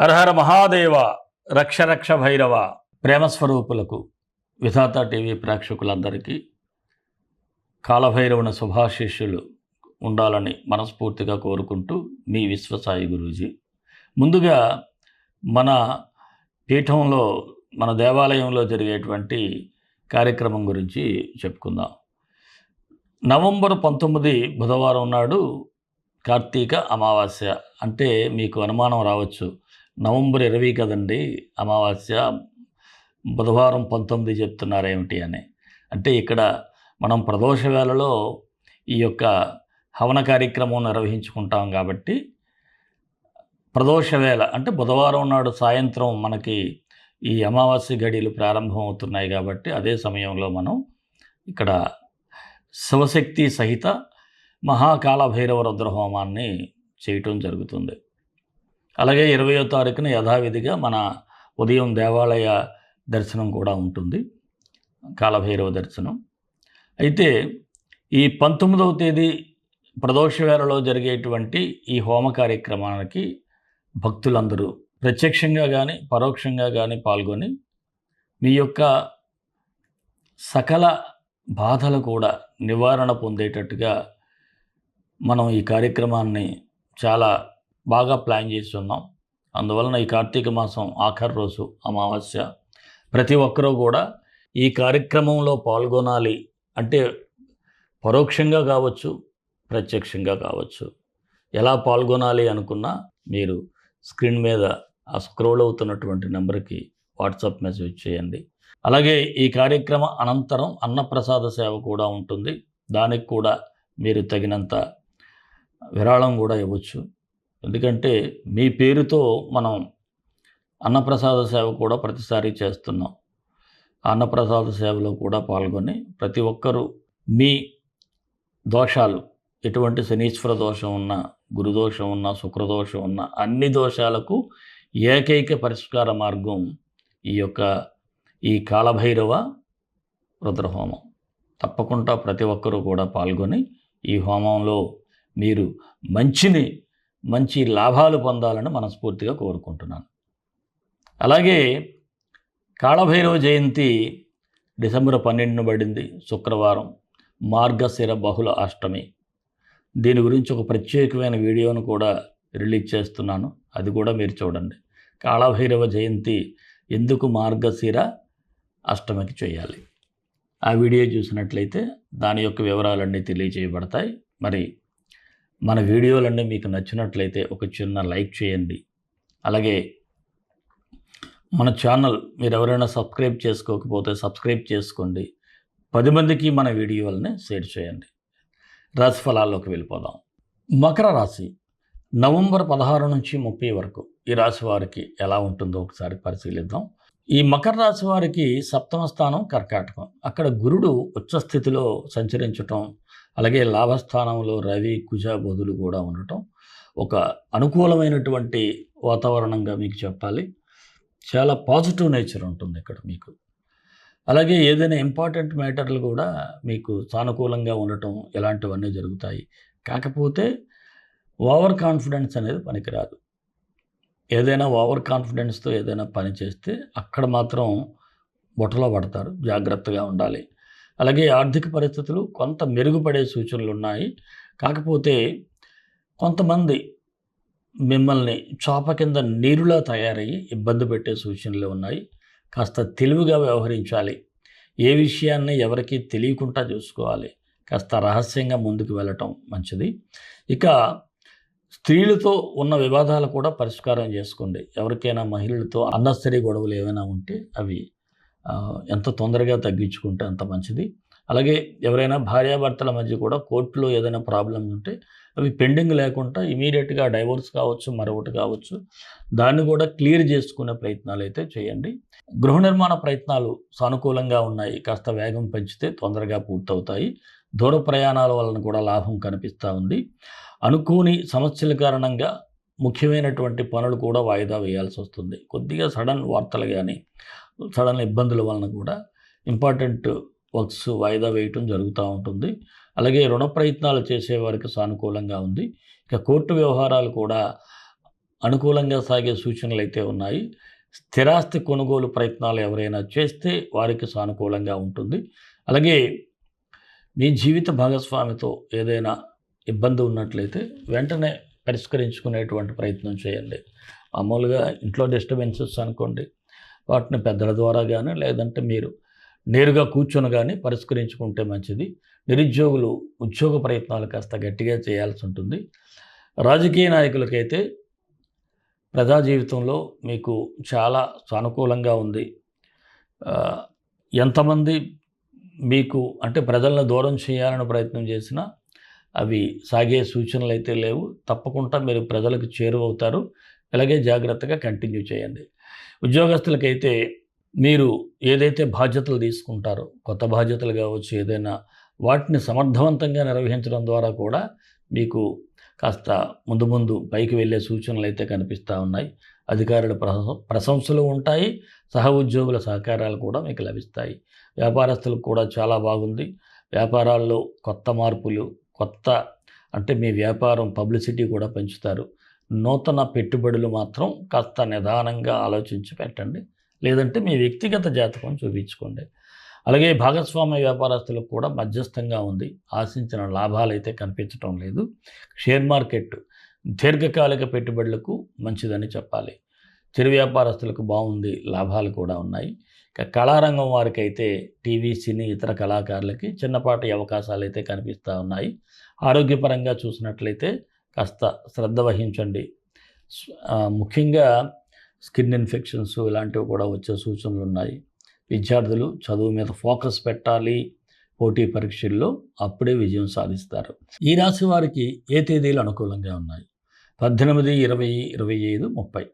హరహర మహాదేవ రక్ష రక్ష భైరవ ప్రేమస్వరూపులకు విధాత టీవీ ప్రేక్షకులందరికీ కాలభైరవుని శుభాశిష్యులు ఉండాలని మనస్ఫూర్తిగా కోరుకుంటూ మీ విశ్వసాయి గురూజీ. ముందుగా మన పీఠంలో మన దేవాలయంలో జరిగేటువంటి కార్యక్రమం గురించి చెప్పుకుందాం. నవంబర్ పంతొమ్మిది బుధవారం నాడు కార్తీక అమావాస్య అంటే మీకు అనుమానం రావచ్చు. నవంబర్ ఇరవై కదండి అమావాస్య బుధవారం పంతొమ్మిది చెప్తున్నారేమిటి అని. అంటే ఇక్కడ మనం ప్రదోష వేళలో ఈ యొక్క హవన కార్యక్రమం నిర్వహించుకుంటాం కాబట్టి ప్రదోష వేళ అంటే బుధవారం నాడు సాయంత్రం మనకి ఈ అమావాస్య గడియలు ప్రారంభం అవుతున్నాయి కాబట్టి అదే సమయంలో మనం ఇక్కడ శివశక్తి సహిత మహాకాల భైరవ రుద్రహోమాన్ని చేయటం జరుగుతుంది. అలాగే ఇరవయో తారీఖున యథావిధిగా మన ఉదయం దేవాలయ దర్శనం కూడా ఉంటుంది కాలభైరవ దర్శనం. అయితే ఈ పంతొమ్మిదవ తేదీ ప్రదోషవేళలో జరిగేటువంటి ఈ హోమ కార్యక్రమానికి భక్తులందరూ ప్రత్యక్షంగా కానీ పరోక్షంగా కానీ పాల్గొని మీ యొక్క సకల బాధలు కూడా నివారణ పొందేటట్టుగా మనం ఈ కార్యక్రమాన్ని చాలా బాగా ప్లాన్ చేసి ఉన్నాం. అందువలన ఈ కార్తీక మాసం ఆఖరి రోజు అమావాస్య. ప్రతి ఒక్కరూ కూడా ఈ కార్యక్రమంలో పాల్గొనాలి. అంటే పరోక్షంగా కావచ్చు ప్రత్యక్షంగా కావచ్చు. ఎలా పాల్గొనాలి అనుకున్నా మీరు స్క్రీన్ మీద ఆ స్క్రోల్ అవుతున్నటువంటి నెంబర్కి వాట్సాప్ మెసేజ్ చేయండి. అలాగే ఈ కార్యక్రమ అనంతరం అన్నప్రసాద సేవ కూడా ఉంటుంది. దానికి కూడా మీరు తగినంత విరాళం కూడా ఇవ్వచ్చు. ఎందుకంటే మీ పేరుతో మనం అన్నప్రసాద సేవ కూడా ప్రతిసారి చేస్తున్నాం. అన్నప్రసాద సేవలో కూడా పాల్గొని ప్రతి ఒక్కరూ మీ దోషాలు ఎటువంటి శనీశ్వర దోషం ఉన్నా గురుదోషం ఉన్నా శుక్రదోషం ఉన్నా అన్ని దోషాలకు ఏకైక పరిష్కార మార్గం ఈ యొక్క ఈ కాలభైరవ రుద్రహోమం. తప్పకుండా ప్రతి ఒక్కరూ కూడా పాల్గొని ఈ హోమంలో మీరు మంచిని మంచి లాభాలు పొందాలని మనస్ఫూర్తిగా కోరుకుంటున్నాను. అలాగే కాళభైరవ జయంతి డిసెంబర్ పన్నెండున పడింది శుక్రవారం మార్గశిర బహుళ అష్టమి. దీని గురించి ఒక ప్రత్యేకమైన వీడియోను కూడా రిలీజ్ చేస్తున్నాను అది కూడా మీరు చూడండి. కాళభైరవ జయంతి ఎందుకు మార్గశిర అష్టమికి చేయాలి? ఆ వీడియో చూసినట్లయితే దాని యొక్క వివరాలన్నీ తెలియజేయబడతాయి. మరి మన వీడియోలన్నీ మీకు నచ్చినట్లయితే ఒక చిన్న లైక్ చేయండి. అలాగే మన ఛానల్ మీరు ఎవరైనా సబ్స్క్రైబ్ చేసుకోకపోతే సబ్స్క్రైబ్ చేసుకోండి. పది మందికి మన వీడియోలని షేర్ చేయండి. రాశి ఫలాల్లోకి వెళ్ళిపోదాం. మకర రాశి నవంబర్ పదహారు నుంచి ముప్పై వరకు ఈ రాశి వారికి ఎలా ఉంటుందో ఒకసారి పరిశీలిద్దాం. ఈ మకర రాశి వారికి సప్తమ స్థానం కర్కాటకం. అక్కడ గురుడు ఉచ్చస్థితిలో సంచరించటం అలాగే లాభస్థానంలో రవి కుజ బదులు కూడా ఉండటం ఒక అనుకూలమైనటువంటి వాతావరణంగా మీకు చెప్పాలి. చాలా పాజిటివ్ నేచర్ ఉంటుంది ఇక్కడ మీకు. అలాగే ఏదైనా ఇంపార్టెంట్ మ్యాటర్లు కూడా మీకు సానుకూలంగా ఉండటం ఇలాంటివన్నీ జరుగుతాయి. కాకపోతే ఓవర్ కాన్ఫిడెన్స్ అనేది పనికిరాదు. ఏదైనా ఓవర్ కాన్ఫిడెన్స్తో ఏదైనా పని చేస్తే అక్కడ మాత్రం బుట్టలో పడతారు. జాగ్రత్తగా ఉండాలి. అలాగే ఆర్థిక పరిస్థితులు కొంత మెరుగుపడే సూచనలు ఉన్నాయి కాకపోతే కొంతమంది మిమ్మల్ని చాప కింద నీరులా తయారయ్యి ఇబ్బంది పెట్టే సూచనలు ఉన్నాయి. కాస్త తెలివిగా వ్యవహరించాలి. ఏ విషయాన్ని ఎవరికీ తెలియకుండా చూసుకోవాలి. కాస్త రహస్యంగా ముందుకు వెళ్ళటం మంచిది. ఇక స్త్రీలతో ఉన్న వివాదాలు కూడా పరిష్కారం చేసుకోండి. ఎవరికైనా మహిళలతో అన్నస్తరీ గొడవలు ఏమైనా ఉంటే అవి ఎంత తొందరగా తగ్గించుకుంటే అంత మంచిది. అలాగే ఎవరైనా భార్యాభర్తల మధ్య కూడా కోర్టులో ఏదైనా ప్రాబ్లం ఉంటే అవి పెండింగ్ లేకుండా ఇమీడియట్గా డైవోర్స్ కావచ్చు మరొకటి కావచ్చు దాన్ని కూడా క్లియర్ చేసుకునే ప్రయత్నాలు అయితే చేయండి. గృహ నిర్మాణ ప్రయత్నాలు సానుకూలంగా ఉన్నాయి. కాస్త వేగం పెంచితే తొందరగా పూర్తవుతాయి. దూర ప్రయాణాల వలన కూడా లాభం కనిపిస్తూ ఉంది. అనుకోని సమస్యల కారణంగా ముఖ్యమైనటువంటి పనులు కూడా వాయిదా వేయాల్సి వస్తుంది. కొద్దిగా సడన్ వార్తలు కానీ సడన్ ఇబ్బందుల వలన కూడా ఇంపార్టెంట్ వర్క్స్ వాయిదా వేయటం జరుగుతూ ఉంటుంది. అలాగే రుణ ప్రయత్నాలు చేసేవారికి సానుకూలంగా ఉంది. ఇక కోర్టు వ్యవహారాలు కూడా అనుకూలంగా సాగే సూచనలు అయితే ఉన్నాయి. స్థిరాస్తి కొనుగోలు ప్రయత్నాలు ఎవరైనా చేస్తే వారికి సానుకూలంగా ఉంటుంది. అలాగే మీ జీవిత భాగస్వామితో ఏదైనా ఇబ్బంది ఉన్నట్లయితే వెంటనే పరిష్కరించుకునేటువంటి ప్రయత్నం చేయండి. మామూలుగా ఇంట్లో డిస్టర్బెన్సెస్ అనుకోండి. వాటిని పెద్దల ద్వారా కానీ లేదంటే మీరు నేరుగా కూర్చొని కానీ పరిష్కరించుకుంటే మంచిది. నిరుద్యోగులు ఉద్యోగ ప్రయత్నాలు కాస్త గట్టిగా చేయాల్సి ఉంటుంది. రాజకీయ నాయకులకైతే ప్రజా జీవితంలో మీకు చాలా సానుకూలంగా ఉంది. ఎంతమంది మీకు అంటే ప్రజలను దూరం చేయాలని ప్రయత్నం చేసినా అవి సాగే సూచనలు అయితే లేవు. తప్పకుండా మీరు ప్రజలకు చేరువవుతారు. అలాగే జాగ్రత్తగా కంటిన్యూ చేయండి. ఉద్యోగస్తులకైతే మీరు ఏదైతే బాధ్యతలు తీసుకుంటారో కొత్త బాధ్యతలు కావచ్చు ఏదైనా వాటిని సమర్థవంతంగా నిర్వహించడం ద్వారా కూడా మీకు కాస్త ముందు ముందు పైకి వెళ్ళే సూచనలు అయితే కనిపిస్తూ ఉన్నాయి. అధికారుల ప్రశంసలు ఉంటాయి. సహ ఉద్యోగుల సహకారాలు కూడా మీకు లభిస్తాయి. వ్యాపారస్తులకు కూడా చాలా బాగుంది. వ్యాపారాల్లో కొత్త మార్పులు కొత్త అంటే మీ వ్యాపారం పబ్లిసిటీ కూడా పెంచుతారు. నూతన పెట్టుబడులు మాత్రం కాస్త నిదానంగా ఆలోచించి పెట్టండి. లేదంటే మీ వ్యక్తిగత జాతకం చూపించుకోండి. అలాగే భాగస్వామ్య వ్యాపారస్తులకు కూడా మధ్యస్థంగా ఉంది ఆశించిన లాభాలు అయితే కనిపించడం లేదు. షేర్ మార్కెట్ దీర్ఘకాలిక పెట్టుబడులకు మంచిదని చెప్పాలి. చిరు వ్యాపారస్తులకు బాగుంది లాభాలు కూడా ఉన్నాయి. ఇక కళారంగం వారికి అయితే టీవీ సినీ ఇతర కళాకారులకి చిన్నపాటి అవకాశాలు అయితే కనిపిస్తూ ఉన్నాయి. ఆరోగ్యపరంగా చూసినట్లయితే కాస్త శ్రద్ధ వహించండి. ముఖ్యంగా స్కిన్ ఇన్ఫెక్షన్స్ ఇలాంటివి కూడా వచ్చే సూచనలు ఉన్నాయి. విద్యార్థులు చదువు మీద ఫోకస్ పెట్టాలి. పోటీ పరీక్షల్లో అప్పుడే విజయం సాధిస్తారు. ఈ రాశి వారికి ఏ తేదీలు అనుకూలంగా ఉన్నాయి? పద్దెనిమిది ఇరవై ఇరవై ఐదు ముప్పై.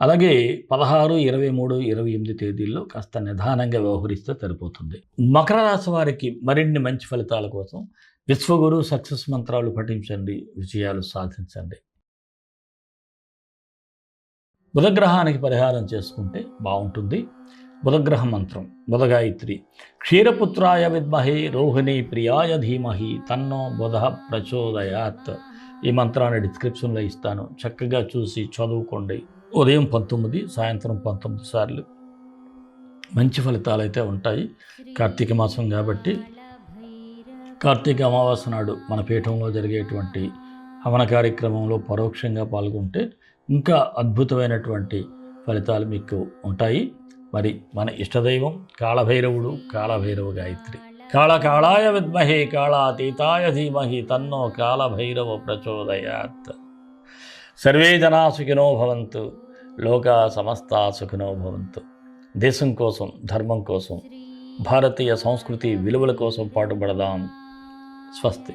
అలాగే పదహారు ఇరవై మూడు ఇరవై ఎనిమిది తేదీల్లో కాస్త నిదానంగా వ్యవహరిస్తే సరిపోతుంది. మకర రాశి వారికి మరిన్ని మంచి ఫలితాల కోసం విశ్వగురు సక్సెస్ మంత్రాలు పఠించండి విజయాలు సాధించండి. బుధగ్రహానికి పరిహారం చేసుకుంటే బాగుంటుంది. బుధగ్రహ మంత్రం బుధగాయత్రి క్షీరపుత్రాయ విద్మహే రోహిణి ప్రియాయ ధీమహి తన్నో బుధ ప్రచోదయాత్. ఈ మంత్రాన్ని డిస్క్రిప్షన్లో ఇస్తాను. చక్కగా చూసి చదువుకోండి. ఉదయం పంతొమ్మిది సాయంత్రం పంతొమ్మిది సార్లు. మంచి ఫలితాలు అయితే ఉంటాయి. కార్తీక మాసం కాబట్టి కార్తీక అమావాస్య నాడు మన పీఠంలో జరిగేటువంటి హవన కార్యక్రమంలో పరోక్షంగా పాల్గొంటే ఇంకా అద్భుతమైనటువంటి ఫలితాలు మీకు ఉంటాయి. మరి మన ఇష్టదైవం కాళభైరవుడు కాళభైరవ గాయత్రి. కాళ కాళాయ విద్మహే కాళాతీతాయ ధీమహి తన్నో కాళభైరవ ప్రచోదయాత్. సర్వే జనా సుఖినో భవంతు లోక సమస్త సుఖినో భవంతు. దేశం కోసం ధర్మం కోసం భారతీయ సంస్కృతి విలువల కోసం పాటుపడదాం. स्वस्ति